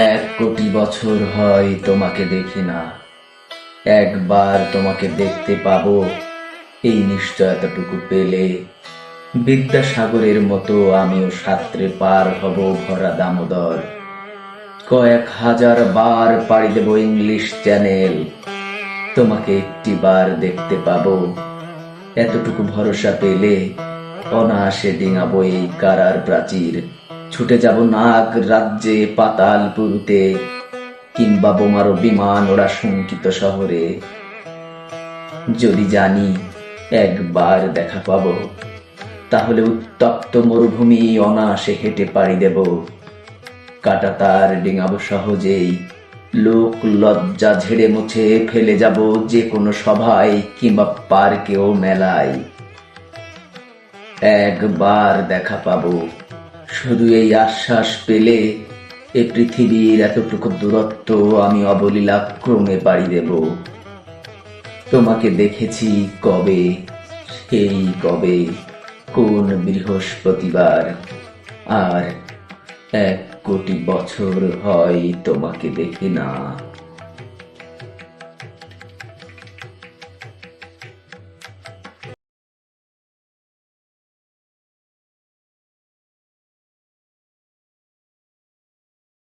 এক কোটি বছর হয় তোমাকে দেখি না। একবার তোমাকে দেখতে পাব, এই নিশ্চয়তাটুকু পেলে বিদ্যাসাগরের মতো আমিও সাত্রে পার হব ভরা দামোদর। কয়েক হাজার বার পাড়ি দেব ইংলিশ চ্যানেল, তোমাকে একটি বার দেখতে পাব। এতটুকু ভরসা পেলে অনায়াসে ডিঙাবো এই কারার প্রাচীর। ছুটে যাব নাগ রাজ্যে পাতালপুরতে কিংবা বোমারো বিমান ওরা শঙ্কিত শহরে। যদি জানি একবার দেখা পাবো, তাহলে উত্তপ্ত মরুভূমি অনায়াসে হেঁটে পাড়ি দেব। কাটা তার ডিঙাবো সহজেই, লোক লজ্জা ঝেড়ে মুছে ফেলে যাব যে কোনো সভায় কিংবা পার্কেও মেলায়। একবার দেখা পাবো। শুধু এই আশ্বাস পেলে এ পৃথিবীর এতটুকু দূরত্ব আমি অবলীলাক্রমে পাড়ি দেব। তোমাকে দেখেছি কবে, সেই কবে, কোন বৃহস্পতিবার। আর এক কোটি বছর হয় তোমাকে দেখি না।